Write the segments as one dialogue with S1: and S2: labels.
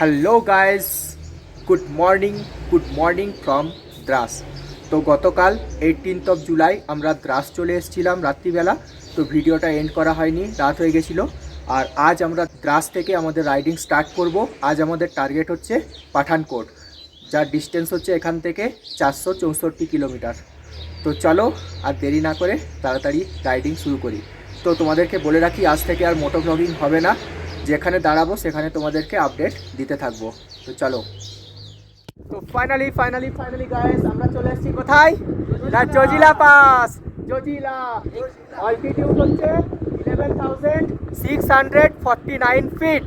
S1: Hello guys good morning good morning from Dras তো গতকাল eighteenth of July আমরা দ্রাস চলে এসেছিলাম রাত্রিবেলা। তো ভিডিওটা এন্ড করা হয়নি, রাত হয়ে গেছিল। আর আজ আমরা দ্রাস থেকে আমাদের রাইডিং স্টার্ট করব। আজ আমাদের টার্গেট হচ্ছে পাঠানকোট, যার ডিস্টেন্স হচ্ছে এখান থেকে চারশো চৌষট্টি কিলোমিটার। তো চলো আর দেরি না করে তাড়াতাড়ি রাইডিং শুরু করি। তো তোমাদেরকে বলে রাখি, আজ থেকে আর মোটো ব্লগিং হবে না। যেখানে দাঁড়াবো, সেখানে তোমাদেরকে আপডেট দিতে থাকব। তো চলো। তো ফাইনালি ফাইনালি ফাইনালি গাইস আমরা চলে এসেছি কোথায়? না, জজিলা পাস। জজিলা। অল্টিটিউড হচ্ছে eleven thousand six hundred forty nine feet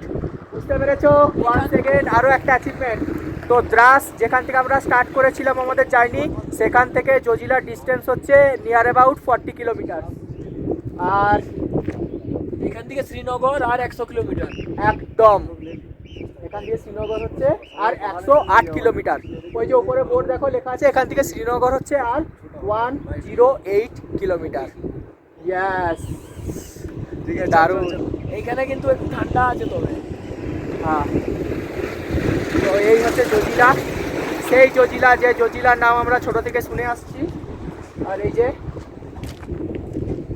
S1: বুঝতে পেরেছ? ওয়ান সেকেন্ড আরও একটা অ্যাচিভমেন্ট তো দ্রাস, যেখান থেকে আমরা স্টার্ট করেছিলাম আমাদের জার্নি সেখান থেকে জজিলার ডিস্টেন্স হচ্ছে নিয়ার অ্যাবাউট ফর্টি কিলোমিটার আর
S2: থেকে শ্রীনগর আর একশো কিলোমিটার।
S1: একদম। এখান থেকে শ্রীনগর হচ্ছে আর একশো আট কিলোমিটার। ওই যে উপরে বোর্ড দেখো লেখা আছে এখান থেকে শ্রীনগর হচ্ছে আর one zero eight kilometre. Yes দারুণ।
S2: এইখানে কিন্তু একটু ঠান্ডা আছে তবে।
S1: হ্যাঁ। তো এই হচ্ছে জজিলা সেই জজিলা যে জজিলার নাম আমরা ছোট থেকে শুনে আসছি। আর এই যে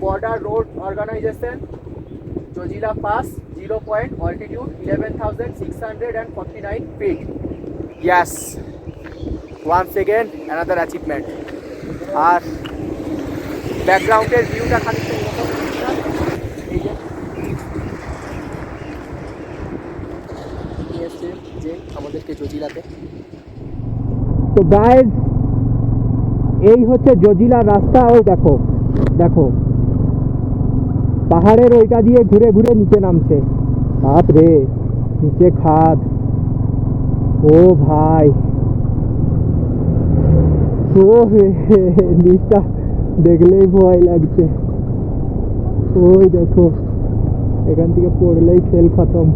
S1: border road organisation Zojila pass zero point altitude eleven thousand six hundred and forty nine feet yes one second another achievement আর ব্যাকগ্রাউন্ডের ভিউটা খানিকটা এরকম যে আমাদেরকে জজিলাতে তো গাইজ এই হচ্ছে জজিলার রাস্তা। ওই দেখো দেখো। পাহাড়ের ওইটা দিয়ে ঘুরে ঘুরে নিচে নামছে। বাপ রে, নিচে খাদ। ও ভাই। ও নিচটা দেখলেই ভয় লাগছে। ওই দেখো, এখান থেকে পড়লেই খেল খতম।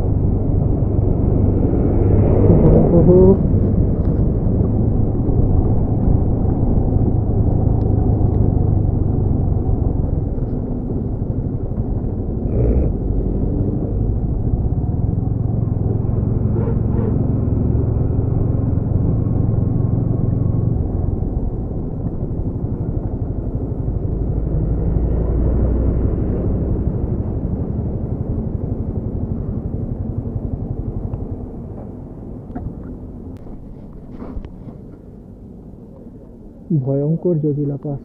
S1: ভয়ঙ্কর জজিলা পাস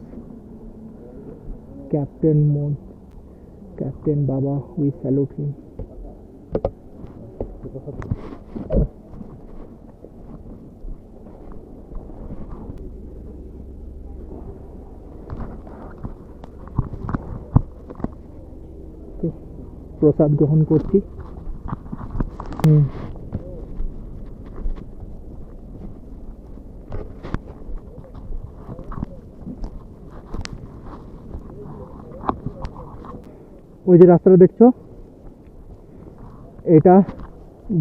S1: ক্যাপ্টেন মন ক্যাপ্টেন বাবা উই স্যালুট হিম প্রসাদ গ্রহণ করছি। হুম। ওই যে রাস্তাটা দেখছ? এটা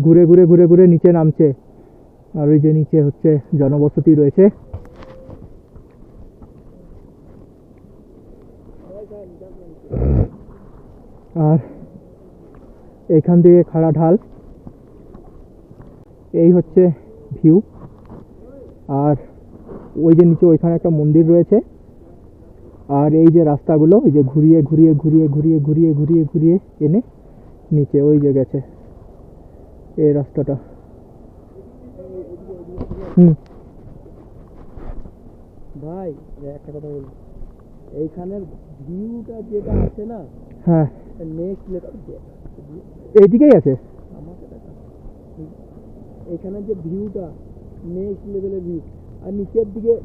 S1: ঘুরে ঘুরে ঘুরে ঘুরে নিচে নামছে। আর ওই যে নিচে হচ্ছে জনবসতি রয়েছে। আর এইখান থেকে খাড়া ঢাল। এই হচ্ছে ভিউ। আর ওই যে নিচে ওইখানে একটা মন্দির রয়েছে। আর এই যে রাস্তাগুলো এই যে ঘুরিয়ে ঘুরিয়ে ঘুরিয়ে ঘুরিয়ে ঘুরিয়ে ঘুরিয়ে ঘুরিয়ে এনে নিচে ওই যে গেছে। এই রাস্তাটা। হুম।
S2: ভাই একটা কথা বলি। এইখানের ভিউটা যেটা আছে না
S1: হ্যাঁ।
S2: নেক্সট লেভেল
S1: এইদিকেই আছে?
S2: এখানের যে ভিউটা নেক্সট লেভেলের ভিউ আর নিচের দিকে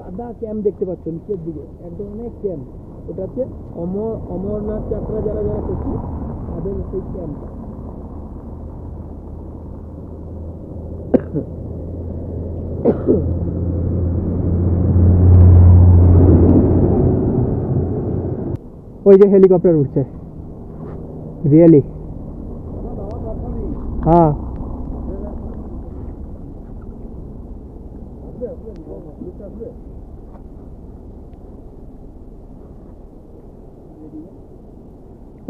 S2: গাদা ক্যাম্প দেখতে পাচ্ছ নিচের দিকে। একদম অনেক ক্যাম্প। ওটা হচ্ছে অমর অমরনাথ যাত্রা যারা যারা করছে তাদের সেই ক্যাম্পটা
S1: ওই যে হেলিকপ্টার উঠছে। রিয়েলি হ্যাঁ।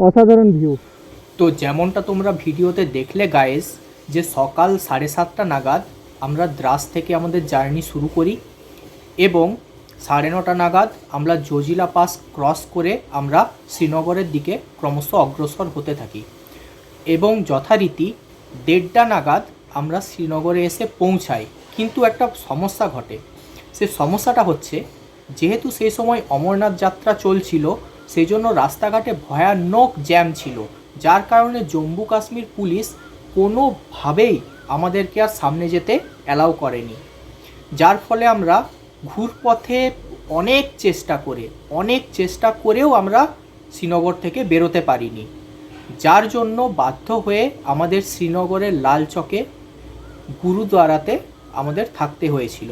S1: অসাধারণ ভিউ তো যেমনটা তোমরা ভিডিওতে দেখলে গায়েস যে সকাল সাড়ে সাতটা নাগাদ আমরা দ্রাস থেকে আমাদের জার্নি শুরু করি এবং সাড়ে নটা নাগাদ আমরা জজিলা পাস ক্রস করে আমরা শ্রীনগরের দিকে ক্রমশ অগ্রসর হতে থাকি এবং যথারীতি দেড়টা নাগাদ আমরা শ্রীনগরে এসে পৌঁছাই। কিন্তু একটা সমস্যা ঘটে। সে সমস্যাটা হচ্ছে, যেহেতু সেই সময় অমরনাথ যাত্রা চলছিল সেই জন্য রাস্তাঘাটে ভয়ানক জ্যাম ছিল। যার কারণে জম্মু কাশ্মীর পুলিশ কোনোভাবেই আমাদেরকে আর সামনে যেতে অ্যালাউ করেনি। যার ফলে আমরা ঘুরপথে অনেক চেষ্টা করে, অনেক চেষ্টা করেও আমরা শ্রীনগর থেকে বেরোতে পারিনি। যার জন্য বাধ্য হয়ে আমাদের শ্রীনগরের লাল চকে গুরুদ্বারাতে আমাদের থাকতে হয়েছিল।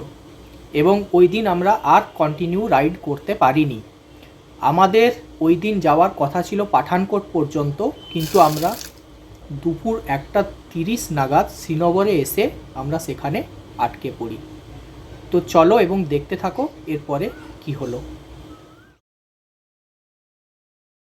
S1: এবং ওই দিন আমরা আর কন্টিনিউ রাইড করতে পারিনি। আমাদের ওই দিন যাওয়ার কথা ছিল পাঠানকোট পর্যন্ত, কিন্তু আমরা দুপুর একটা তিরিশ নাগাদ শ্রীনগরে এসে আমরা সেখানে আটকে পড়ি। তো চলো এবং দেখতে থাকো, এরপরে কি হলো।